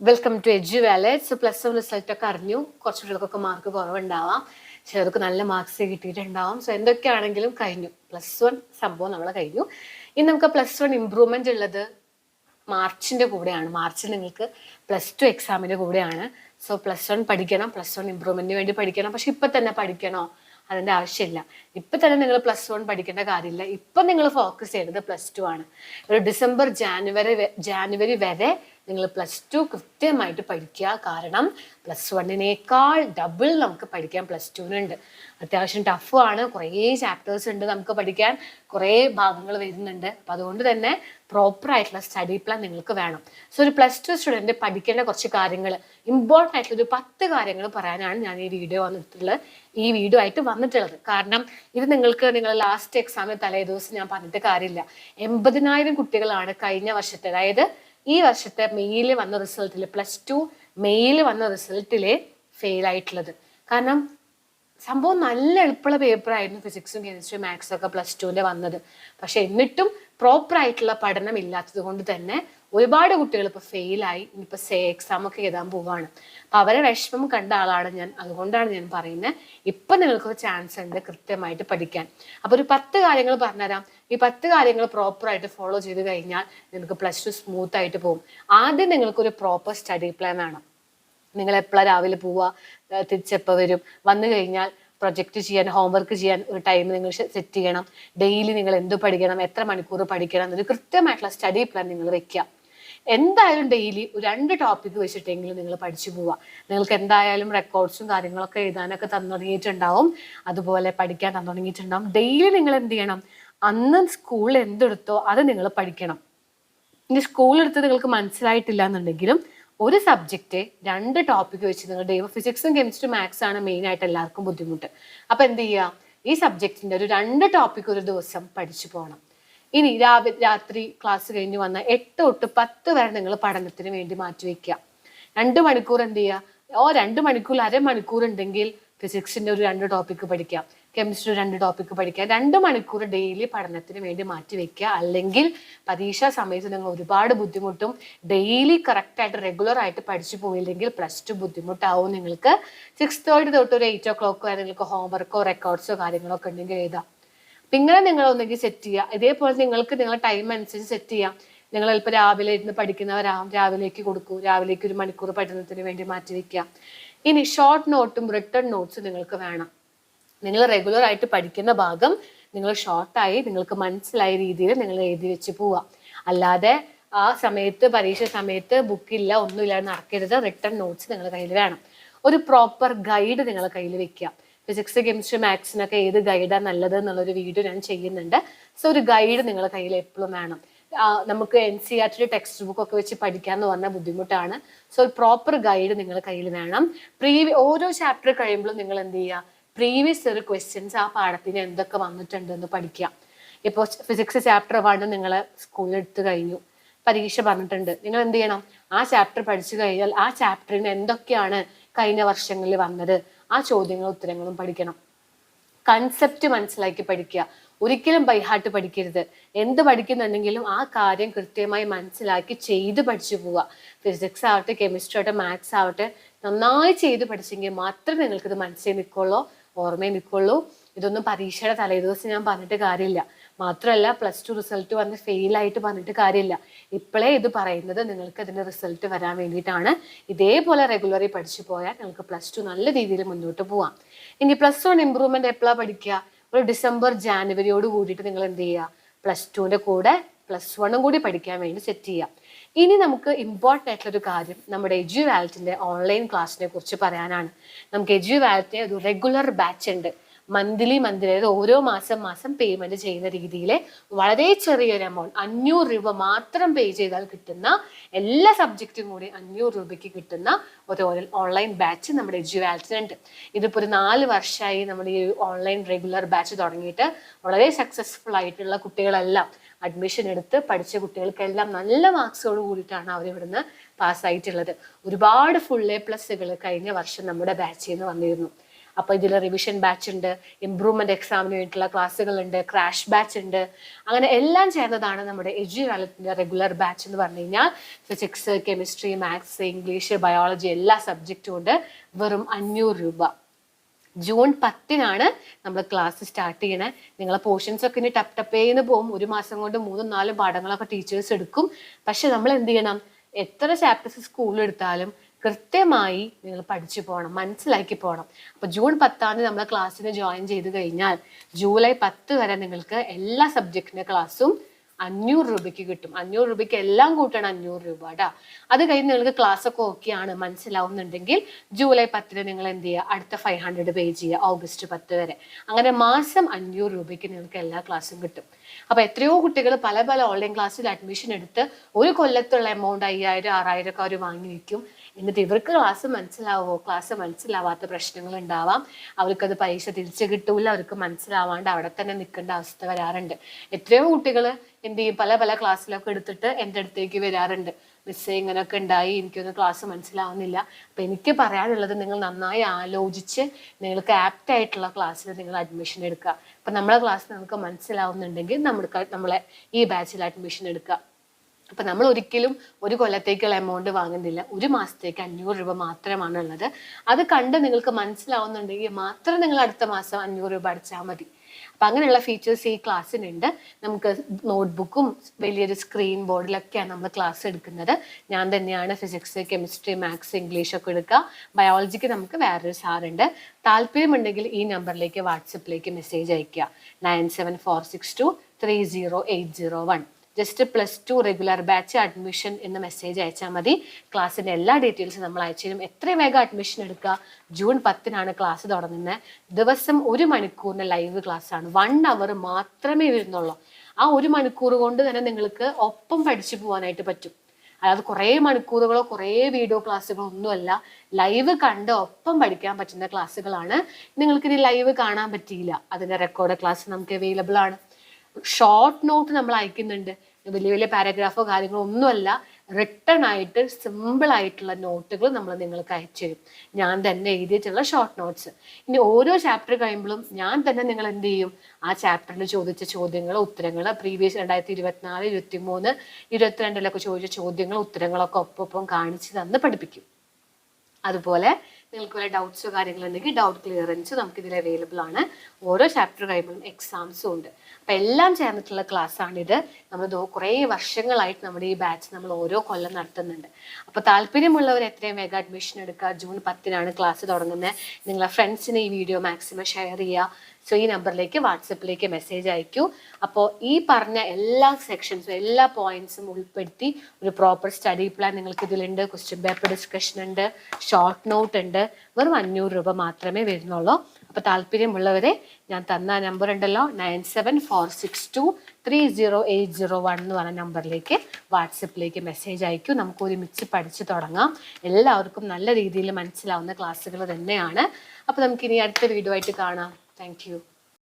Welcome to Edu Wallet so plus one റിസൾട്ടൊക്കെ അറിഞ്ഞു. കുറച്ച് കുട്ടികൾക്കൊക്കെ മാർക്ക് കുറവുണ്ടാവാം. ചിലർക്ക് നല്ല മാർക്സ് കിട്ടിയിട്ടുണ്ടാവാം. സോ എന്തൊക്കെയാണെങ്കിലും കഴിഞ്ഞു. പ്ലസ് വൺ സംഭവം നമ്മൾ കഴിഞ്ഞു. ഇനി നമുക്ക് പ്ലസ് വൺ ഇമ്പ്രൂവ്മെന്റ് ഉള്ളത് മാർച്ചിന്റെ കൂടെയാണ്. മാർച്ചിൽ നിങ്ങൾക്ക് പ്ലസ് ടു എക്സാമിന്റെ കൂടെയാണ്. സോ പ്ലസ് വൺ പഠിക്കണം. പ്ലസ് വൺ ഇമ്പ്രൂവ്മെന്റിന് വേണ്ടി പഠിക്കണം. പക്ഷെ ഇപ്പൊ തന്നെ പഠിക്കണോ? അതിന്റെ ആവശ്യമില്ല. ഇപ്പൊ തന്നെ നിങ്ങൾ പ്ലസ് വൺ പഠിക്കേണ്ട കാര്യമില്ല. ഇപ്പൊ നിങ്ങൾ ഫോക്കസ് ചെയ്യേണ്ടത് പ്ലസ് ടു ആണ്. ഒരു ഡിസംബർ ജാനുവരി ജാനുവരി വരെ നിങ്ങൾ പ്ലസ് ടു കൃത്യമായിട്ട് പഠിക്കുക. കാരണം പ്ലസ് വണ്ണിനേക്കാൾ ഡബിൾ നമുക്ക് പഠിക്കാൻ പ്ലസ് ടുവിനുണ്ട് അത്യാവശ്യം ടഫും ആണ്. കുറേ ചാപ്റ്റേഴ്സ് ഉണ്ട് നമുക്ക് പഠിക്കാൻ. കുറേ ഭാഗങ്ങൾ വരുന്നുണ്ട്. അപ്പം അതുകൊണ്ട് തന്നെ പ്രോപ്പർ ആയിട്ടുള്ള സ്റ്റഡി പ്ലാൻ നിങ്ങൾക്ക് വേണം. സോ ഒരു പ്ലസ് ടു സ്റ്റുഡന്റ് പഠിക്കേണ്ട കുറച്ച് കാര്യങ്ങൾ ഇമ്പോർട്ടന്റ് ആയിട്ടുള്ള ഒരു പത്ത് കാര്യങ്ങൾ പറയാനാണ് ഞാൻ ഈ വീഡിയോ വന്നിട്ടുള്ളത്. ഈ വീഡിയോ ആയിട്ട് വന്നിട്ടുള്ളത്. കാരണം ഇത് നിങ്ങൾക്ക് നിങ്ങൾ ലാസ്റ്റ് എക്സാമിന് തലേ ദിവസം ഞാൻ പറഞ്ഞിട്ട് കാര്യമില്ല. എൺപതിനായിരം കുട്ടികളാണ് കഴിഞ്ഞ വർഷത്തെ. അതായത് ഈ വർഷത്തെ മെയ്യിൽ വന്ന റിസൾട്ടിൽ പ്ലസ് ടു മെയ്യിൽ വന്ന റിസൾട്ടിൽ ഫെയിൽ ആയിട്ടുള്ളത്. കാരണം സംഭവം നല്ല എളുപ്പമുള്ള പേപ്പറായിരുന്നു ഫിസിക്സും കെമിസ്ട്രിയും മാത്സും ഒക്കെ പ്ലസ് ടുവിന്റെ വന്നത്. പക്ഷെ എന്നിട്ടും പ്രോപ്പർ ആയിട്ടുള്ള പഠനം ഇല്ലാത്തത് കൊണ്ട് തന്നെ ഒരുപാട് കുട്ടികൾ ഇപ്പോൾ ഫെയിലായി ഇനിയിപ്പോൾ സേ എക്സാം ഒക്കെ എഴുതാൻ പോവാണ്. അപ്പം അവരെ വിഷമം കണ്ട ആളാണ് ഞാൻ. അതുകൊണ്ടാണ് ഞാൻ പറയുന്നത് ഇപ്പം നിങ്ങൾക്കൊരു ചാൻസ് ഉണ്ട് കൃത്യമായിട്ട് പഠിക്കാൻ. അപ്പോൾ ഒരു പത്ത് കാര്യങ്ങൾ പറഞ്ഞുതരാം. ഈ പത്ത് കാര്യങ്ങൾ പ്രോപ്പറായിട്ട് ഫോളോ ചെയ്ത് കഴിഞ്ഞാൽ നിങ്ങൾക്ക് പ്ലസ് ടു സ്മൂത്ത് ആയിട്ട് പോകും ആദ്യം നിങ്ങൾക്കൊരു പ്രോപ്പർ സ്റ്റഡി പ്ലാൻ വേണം നിങ്ങൾ എപ്പോഴാണ് രാവിലെ പോവുക തിരിച്ചെപ്പോൾ വരും. വന്നു കഴിഞ്ഞാൽ പ്രൊജക്റ്റ് ചെയ്യാൻ ഹോംവർക്ക് ചെയ്യാൻ ഒരു ടൈം നിങ്ങൾ സെറ്റ് ചെയ്യണം. ഡെയിലി നിങ്ങൾ എന്ത് പഠിക്കണം എത്ര മണിക്കൂർ പഠിക്കണം എന്നൊരു കൃത്യമായിട്ടുള്ള സ്റ്റഡി പ്ലാൻ നിങ്ങൾ വെക്കുക എന്തായാലും ഡെയിലി രണ്ട് ടോപ്പിക് വെച്ചിട്ടെങ്കിലും നിങ്ങൾ പഠിച്ചു പോവുക. നിങ്ങൾക്ക് എന്തായാലും റെക്കോർഡ്സും കാര്യങ്ങളൊക്കെ എഴുതാനൊക്കെ തന്നുടങ്ങിയിട്ടുണ്ടാവും. അതുപോലെ പഠിക്കാൻ തന്നുടങ്ങിയിട്ടുണ്ടാവും. ഡെയിലി നിങ്ങൾ എന്ത് ചെയ്യണം? അന്ന് സ്കൂളിൽ എന്തെടുത്തോ അത് നിങ്ങൾ പഠിക്കണം. ഇനി സ്കൂളെടുത്ത് നിങ്ങൾക്ക് മനസ്സിലായിട്ടില്ല എന്നുണ്ടെങ്കിലും ഒരു സബ്ജക്റ്റ് രണ്ട് ടോപ്പിക് വെച്ച് നിങ്ങൾ ഡേ ഫിസിക്സും കെമിസ്ട്രി മാത്സ് ആണ് മെയിൻ ആയിട്ട് എല്ലാവർക്കും ബുദ്ധിമുട്ട്. അപ്പൊ എന്ത് ചെയ്യുക? ഈ സബ്ജക്റ്റിന്റെ ഒരു രണ്ട് ടോപ്പിക് ഒരു ദിവസം പഠിച്ചു പോകണം. ഇനി രാവിലെ രാത്രി ക്ലാസ് കഴിഞ്ഞ് വന്ന എട്ട് തൊട്ട് പത്ത് വരെ നിങ്ങൾ പഠനത്തിന് വേണ്ടി മാറ്റിവെക്കുക രണ്ട് മണിക്കൂർ എന്ത് ചെയ്യുക ഓ രണ്ട് മണിക്കൂർ അരമണിക്കൂർ ഉണ്ടെങ്കിൽ ഫിസിക്സിന്റെ ഒരു രണ്ട് ടോപ്പിക്ക് പഠിക്കാം. കെമിസ്ട്രി രണ്ട് ടോപ്പിക്ക് പഠിക്കാം. രണ്ട് മണിക്കൂർ ഡെയിലി പഠനത്തിന് വേണ്ടി മാറ്റി വെക്കുക അല്ലെങ്കിൽ പരീക്ഷാ സമയത്ത് നിങ്ങൾ ഒരുപാട് ബുദ്ധിമുട്ടും ഡെയിലി കറക്റ്റായിട്ട് റെഗുലർ ആയിട്ട് പഠിച്ചു പോയില്ലെങ്കിൽ പ്ലസ് ടു ബുദ്ധിമുട്ടാവും നിങ്ങൾക്ക്. സിക്സ് തേർട്ടി തൊട്ട് ഒരു എയ്റ്റ് ഓ ക്ലോക്ക് വരെ നിങ്ങൾക്ക് ഹോംവർക്കോ റെക്കോർഡ്സോ കാര്യങ്ങളോ ഒക്കെ ഉണ്ടെങ്കിൽ എഴുതാം. ഇങ്ങനെ നിങ്ങൾ ഒന്നെങ്കിൽ സെറ്റ് ചെയ്യുക ഇതേപോലെ നിങ്ങൾക്ക് നിങ്ങളുടെ ടൈം അനുസരിച്ച് സെറ്റ് ചെയ്യാം. നിങ്ങൾ ചിലപ്പോൾ രാവിലെ ഇരുന്ന് പഠിക്കുന്നവരാകും രാവിലേക്ക് കൊടുക്കൂ. രാവിലേക്ക് ഒരു മണിക്കൂർ പഠനത്തിന് വേണ്ടി മാറ്റി വയ്ക്കുക. ഇനി ഷോർട്ട് നോട്ടും റിട്ടേൺ നോട്ട്സും നിങ്ങൾക്ക് വേണം. നിങ്ങൾ റെഗുലർ ആയിട്ട് പഠിക്കുന്ന ഭാഗം നിങ്ങൾ ഷോർട്ടായി നിങ്ങൾക്ക് മനസ്സിലായ രീതിയിൽ നിങ്ങൾ എഴുതി വെച്ച് പോവുക. അല്ലാതെ ആ സമയത്ത് പരീക്ഷ സമയത്ത് ബുക്കില്ല ഒന്നുമില്ല നടക്കരുത്. റിട്ടേൺ നോട്ട്സ് നിങ്ങളുടെ കയ്യിൽ വേണം. ഒരു പ്രോപ്പർ ഗൈഡ് നിങ്ങളുടെ കയ്യിൽ വെക്കുക ഫിസിക്സ് കെമിസ്ട്രി മാത്സിനൊക്കെ ഏത് ഗൈഡാണ് നല്ലത് എന്നുള്ളൊരു വീഡിയോ ഞാൻ ചെയ്യുന്നുണ്ട്. സോ ഒരു ഗൈഡ് നിങ്ങളുടെ കയ്യിൽ എപ്പോഴും വേണം. നമുക്ക് N C R T textbook ഒക്കെ വെച്ച് പഠിക്കാന്ന് പറഞ്ഞാൽ ബുദ്ധിമുട്ടാണ്. സോ ഒരു പ്രോപ്പർ ഗൈഡ് നിങ്ങളുടെ കയ്യിൽ വേണം. പ്രീവി ഓരോ ചാപ്റ്റർ കഴിയുമ്പോഴും നിങ്ങൾ എന്ത് ചെയ്യുക പ്രീവിയസ് ഒരു ക്വസ്റ്റ്യൻസ് ആ പാഠത്തിന് എന്തൊക്കെ വന്നിട്ടുണ്ട് എന്ന് പഠിക്കുക. ഇപ്പോൾ ഫിസിക്സ് ചാപ്റ്റർ വൺ നിങ്ങൾ സ്കൂളിൽ എടുത്തു കഴിഞ്ഞു. പരീക്ഷ പറഞ്ഞിട്ടുണ്ട്. നിങ്ങൾ എന്ത് ചെയ്യണം? ആ ചാപ്റ്റർ പഠിച്ചു കഴിഞ്ഞാൽ ആ ചാപ്റ്ററിന് എന്തൊക്കെയാണ് കഴിഞ്ഞ വർഷങ്ങളിൽ വന്നത്? ആ ചോദ്യങ്ങളും ഉത്തരങ്ങളും പഠിക്കണം. കൺസെപ്റ്റ് മനസ്സിലാക്കി പഠിക്കുക. ഒരിക്കലും ബൈഹാർട്ട് പഠിക്കരുത്. എന്ത് പഠിക്കുന്നുണ്ടെങ്കിലും ആ കാര്യം കൃത്യമായി മനസ്സിലാക്കി ചെയ്ത് പഠിച്ചു പോവുക. ഫിസിക്സ് ആവട്ടെ കെമിസ്ട്രി ആവട്ടെ മാത്സ് ആവട്ടെ നന്നായി ചെയ്ത് പഠിച്ചെങ്കിൽ മാത്രമേ നിങ്ങൾക്കിത് മനസ്സിൽ നിൽക്കുള്ളൂ ഓർമ്മയിൽ നിൽക്കുള്ളൂ. ഇതൊന്നും പരീക്ഷയുടെ തലേദിവസം ഞാൻ പറഞ്ഞിട്ട് കാര്യമില്ല. മാത്രമല്ല പ്ലസ് ടു റിസൾട്ട് വന്ന് ഫെയിൽ ആയിട്ട് പറഞ്ഞിട്ട് കാര്യമില്ല. ഇപ്പോഴേ ഇത് പറയുന്നത് നിങ്ങൾക്ക് അതിന്റെ റിസൾട്ട് വരാൻ വേണ്ടിയിട്ടാണ്. ഇതേപോലെ റെഗുലറി പഠിച്ചു പോയാൽ നിങ്ങൾക്ക് പ്ലസ് ടു നല്ല രീതിയിൽ മുന്നോട്ട് പോവാം. ഇനി പ്ലസ് വൺ ഇമ്പ്രൂവ്മെന്റ് എപ്പോഴാണ് പഠിക്കുക? ഒരു ഡിസംബർ ജാനുവരിയോട് കൂടിയിട്ട് നിങ്ങൾ എന്ത് ചെയ്യുക? പ്ലസ് ടുവിന്റെ കൂടെ പ്ലസ് വണ്ണും കൂടി പഠിക്കാൻ വേണ്ടി സെറ്റ് ചെയ്യാം ഇനി നമുക്ക് ഇമ്പോർട്ടന്റ് ആയിട്ടുള്ളൊരു കാര്യം നമ്മുടെ എജു വാലറ്റിന്റെ ഓൺലൈൻ ക്ലാസ്സിനെ കുറിച്ച് പറയാനാണ്. നമുക്ക് എജു വാലറ്റിന്റെ ഒരു റെഗുലർ ബാച്ച് ഉണ്ട്. മന്ത്ലി മന്ത്ലി അതായത് ഓരോ മാസം മാസം പേയ്മെന്റ് ചെയ്യുന്ന രീതിയിൽ വളരെ ചെറിയൊരു എമൗണ്ട് അഞ്ഞൂറ് രൂപ മാത്രം പേ ചെയ്താൽ കിട്ടുന്ന എല്ലാ സബ്ജക്റ്റും കൂടി അഞ്ഞൂറ് രൂപയ്ക്ക് കിട്ടുന്ന ഒരു ഓൺലൈൻ ബാച്ച് നമ്മുടെ എഡ്യൂവാൽസിനുണ്ട് ഇതിപ്പോൾ ഒരു നാല് വർഷമായി നമ്മുടെ ഈ ഓൺലൈൻ റെഗുലർ ബാച്ച് തുടങ്ങിയിട്ട് വളരെ സക്സസ്ഫുൾ ആയിട്ടുള്ള കുട്ടികളെല്ലാം അഡ്മിഷൻ എടുത്ത് പഠിച്ച കുട്ടികൾക്കെല്ലാം നല്ല മാർക്സോട് കൂടിയിട്ടാണ് അവർ ഇവിടുന്ന് പാസ്സായിട്ടുള്ളത് ഒരുപാട് ഫുൾ എ പ്ലസ്സുകൾ കഴിഞ്ഞ വർഷം നമ്മുടെ ബാച്ചിൽ നിന്ന് വന്നിരുന്നു. അപ്പോൾ ഇതിൽ റിവിഷൻ ബാച്ച് ഉണ്ട് ഇംപ്രൂവ്മെന്റ് എക്സാമിന് വേണ്ടിയിട്ടുള്ള ക്ലാസ്സുകളുണ്ട് ക്രാഷ് ബാച്ച് ഉണ്ട്. അങ്ങനെ എല്ലാം ചേർന്നതാണ് നമ്മുടെ എജു കാലത്തിന്റെ റെഗുലർ ബാച്ച് എന്ന് പറഞ്ഞു കഴിഞ്ഞാൽ physics chemistry maths English biology എല്ലാ സബ്ജക്റ്റും ഉണ്ട് വെറും അഞ്ഞൂറ് രൂപ. ജൂൺ പത്തിനാണ് നമ്മൾ ക്ലാസ് സ്റ്റാർട്ട് ചെയ്യണേ. നിങ്ങളെ പോർഷൻസ് ഒക്കെ ഇനി ടപ്പ് ടപ്പേന്ന് പോകും. ഒരു മാസം കൊണ്ട് മൂന്നും നാലും പാഠങ്ങളൊക്കെ ടീച്ചേഴ്സ് എടുക്കും. പക്ഷെ നമ്മൾ എന്ത് ചെയ്യണം? എത്ര ചാപ്റ്റേഴ്സ് സ്കൂളിൽ എടുത്താലും കൃത്യമായി നിങ്ങൾ പഠിച്ചു പോകണം മനസ്സിലാക്കി പോകണം. അപ്പൊ ജൂൺ പത്താം തീയതി നമ്മൾ ക്ലാസ്സിന് ജോയിൻ ചെയ്ത് കഴിഞ്ഞാൽ ജൂലൈ പത്ത് വരെ നിങ്ങൾക്ക് എല്ലാ സബ്ജക്റ്റിന്റെ ക്ലാസ്സും അഞ്ഞൂറ് രൂപയ്ക്ക് കിട്ടും. അഞ്ഞൂറ് രൂപയ്ക്ക് എല്ലാം കൂട്ടണം അഞ്ഞൂറ് രൂപ കേട്ടോ അത് കഴിഞ്ഞ് നിങ്ങൾക്ക് ക്ലാസ് ഒക്കെ ഓക്കെ ആണ് മനസ്സിലാവുന്നുണ്ടെങ്കിൽ ജൂലൈ പത്തിന് നിങ്ങൾ എന്ത് ചെയ്യുക? അടുത്ത ഫൈവ് ഹൺഡ്രഡ് പേ ചെയ്യുക ഓഗസ്റ്റ് പത്ത് വരെ. അങ്ങനെ മാസം അഞ്ഞൂറ് രൂപയ്ക്ക് നിങ്ങൾക്ക് എല്ലാ ക്ലാസ്സും കിട്ടും. അപ്പൊ എത്രയോ കുട്ടികൾ പല പല ഓൺലൈൻ ക്ലാസ്സിൽ അഡ്മിഷൻ എടുത്ത് ഒരു കൊല്ലത്തുള്ള എമൗണ്ട് അയ്യായിരം ആറായിരം ഒക്കെ അവർ വാങ്ങി വെക്കും. എന്നിട്ട് ഇവർക്ക് ക്ലാസ് മനസ്സിലാവുമോ ക്ലാസ് മനസ്സിലാവാത്ത പ്രശ്നങ്ങൾ ഉണ്ടാവാം. അവർക്കത് പൈസ തിരിച്ചു കിട്ടൂല. അവർക്ക് മനസ്സിലാവാണ്ട് അവിടെ തന്നെ നിൽക്കേണ്ട അവസ്ഥ വരാറുണ്ട്. എത്രയോ കുട്ടികൾ എന്ത് ചെയ്യും? പല പല ക്ലാസ്സിലൊക്കെ എടുത്തിട്ട് എന്റെ അടുത്തേക്ക് വരാറുണ്ട്. മിസ്സേ ഇങ്ങനെയൊക്കെ ഉണ്ടായി എനിക്കൊന്നും ക്ലാസ് മനസ്സിലാവുന്നില്ല. അപ്പൊ എനിക്ക് പറയാനുള്ളത് നിങ്ങൾ നന്നായി ആലോചിച്ച് നിങ്ങൾക്ക് ആപ്റ്റ് ആയിട്ടുള്ള ക്ലാസ്സിൽ നിങ്ങൾ അഡ്മിഷൻ എടുക്കുക. അപ്പൊ നമ്മളെ ക്ലാസ് നിങ്ങൾക്ക് മനസ്സിലാവുന്നുണ്ടെങ്കിൽ നമ്മൾക്ക് നമ്മളെ ഈ ബാച്ചിൽ അഡ്മിഷൻ എടുക്കുക. അപ്പൊ നമ്മൾ ഒരിക്കലും ഒരു കൊല്ലത്തേക്കുള്ള എമൗണ്ട് വാങ്ങുന്നില്ല. ഒരു മാസത്തേക്ക് അഞ്ഞൂറ് രൂപ മാത്രമാണ് ഉള്ളത് അത് കണ്ട് നിങ്ങൾക്ക് മനസ്സിലാവുന്നുണ്ടെങ്കിൽ മാത്രം നിങ്ങൾ അടുത്ത മാസം അഞ്ഞൂറ് രൂപ അടച്ചാൽ മതി. അപ്പൊ അങ്ങനെയുള്ള ഫീച്ചേഴ്സ് ഈ ക്ലാസ്സിനുണ്ട് നമുക്ക് നോട്ട്ബുക്കും വലിയൊരു സ്ക്രീൻ ബോർഡിലൊക്കെയാണ് നമ്മൾ ക്ലാസ് എടുക്കുന്നത്. ഞാൻ തന്നെയാണ് ഫിസിക്സ് കെമിസ്ട്രി മാത്സ് ഇംഗ്ലീഷ് ഒക്കെ എടുക്കുക. ബയോളജിക്ക് നമുക്ക് വേറൊരു സാറുണ്ട്. താല്പര്യമുണ്ടെങ്കിൽ ഈ നമ്പറിലേക്ക് വാട്സപ്പിലേക്ക് മെസ്സേജ് അയയ്ക്കുക. Nine seven four six two three zero eight zero one just plus two regular batch admission എന്ന മെസ്സേജ് അയച്ചാൽ മതി. ക്ലാസ്സിന്റെ എല്ലാ ഡീറ്റെയിൽസും നമ്മൾ അയച്ചു തരും. എത്രയും വേഗം അഡ്മിഷൻ എടുക്കുക. ജൂൺ പത്തിനാണ് ക്ലാസ് തുടങ്ങുന്നത്. ദിവസം ഒരു മണിക്കൂറിന് ലൈവ് ക്ലാസ് ആണ്. വൺ അവർ മാത്രമേ വരുന്നുള്ളൂ. ആ ഒരു മണിക്കൂർ കൊണ്ട് തന്നെ നിങ്ങൾക്ക് ഒപ്പം പഠിച്ചു പോകാനായിട്ട് പറ്റും. അതായത് കുറേ മണിക്കൂറുകളോ കുറേ വീഡിയോ ക്ലാസ്സുകളോ ഒന്നുമല്ല. ലൈവ് കണ്ട് ഒപ്പം പഠിക്കാൻ പറ്റുന്ന ക്ലാസ്സുകളാണ് നിങ്ങൾക്ക് ഇനി ലൈവ് കാണാൻ പറ്റിയില്ല. അതിന്റെ റെക്കോർഡ് ക്ലാസ് നമുക്ക് അവൈലബിൾ ആണ്. ഷോർട്ട് നോട്ട് നമ്മൾ അയക്കുന്നുണ്ട്. വലിയ വലിയ പാരഗ്രാഫോ കാര്യങ്ങളോ ഒന്നുമല്ല. റിട്ടേൺ ആയിട്ട് സിമ്പിൾ ആയിട്ടുള്ള നോട്ടുകൾ നമ്മൾ നിങ്ങൾക്ക് അയച്ചു തരും ഞാൻ തന്നെ എഴുതിയിട്ടുള്ള ഷോർട്ട് നോട്ട്സ് ഇനി ഓരോ ചാപ്റ്റർ കഴിയുമ്പോഴും ഞാൻ തന്നെ നിങ്ങൾ എന്ത് ചെയ്യും? ആ ചാപ്റ്ററിൽ ചോദിച്ച ചോദ്യങ്ങൾ ഉത്തരങ്ങൾ പ്രീവിയസ് രണ്ടായിരത്തി ഇരുപത്തിനാല് ഇരുപത്തി മൂന്ന് ഇരുപത്തിരണ്ടിലൊക്കെ ചോദിച്ച ചോദ്യങ്ങൾ ഉത്തരങ്ങളൊക്കെ ഒപ്പം കാണിച്ച് തന്ന് പഠിപ്പിക്കും. അതുപോലെ നിങ്ങൾക്ക് വല്ല ഡൗട്ട്സോ കാര്യങ്ങളുണ്ടെങ്കിൽ ഡൗട്ട് ക്ലിയറൻസ് നമുക്ക് ഇതിൽ അവൈലബിൾ ആണ്. ഓരോ ചാപ്റ്റർ കഴിയുമ്പോഴും എക്സാംസും ഉണ്ട്. അപ്പം എല്ലാം ചേർന്നിട്ടുള്ള ക്ലാസ്സാണിത് നമ്മൾ കുറേ വർഷങ്ങളായിട്ട് നമ്മുടെ ഈ ബാച്ച് നമ്മൾ ഓരോ കൊല്ലം നടത്തുന്നുണ്ട്. അപ്പോൾ താല്പര്യമുള്ളവർ എത്രയും വേഗം അഡ്മിഷൻ എടുക്കുക. ജൂൺ പത്തിനാണ് ക്ലാസ് തുടങ്ങുന്നത്. നിങ്ങളെ ഫ്രണ്ട്സിന് ഈ വീഡിയോ മാക്സിമം ഷെയർ ചെയ്യുക. സോ ഈ നമ്പറിലേക്ക് വാട്സപ്പിലേക്ക് മെസ്സേജ് അയക്കൂ. അപ്പോൾ ഈ പറഞ്ഞ എല്ലാ സെക്ഷൻസും എല്ലാ പോയിന്റ്സും ഉൾപ്പെടുത്തി ഒരു പ്രോപ്പർ സ്റ്റഡി പ്ലാൻ നിങ്ങൾക്ക് ഇതിലുണ്ട്. ക്വസ്റ്റ്യൻ പേപ്പർ ഡിസ്കഷൻ ഉണ്ട്. ഷോർട്ട് നോട്ട് ഉണ്ട്. വെറും അഞ്ഞൂറ് രൂപ മാത്രമേ വരുന്നുള്ളൂ. അപ്പോൾ താല്പര്യമുള്ളവരെ ഞാൻ തന്ന നമ്പർ ഉണ്ടല്ലോ nine seven four six two three zero eight zero one എന്ന് പറഞ്ഞ നമ്പറിലേക്ക് വാട്സപ്പിലേക്ക് മെസ്സേജ് അയക്കും. നമുക്ക് ഒരുമിച്ച് പഠിച്ചു തുടങ്ങാം. എല്ലാവർക്കും നല്ല രീതിയിൽ മനസ്സിലാവുന്ന ക്ലാസ്സുകൾ തന്നെയാണ്. അപ്പോൾ നമുക്കിനി അടുത്ത വീഡിയോ ആയിട്ട് കാണാം. താങ്ക്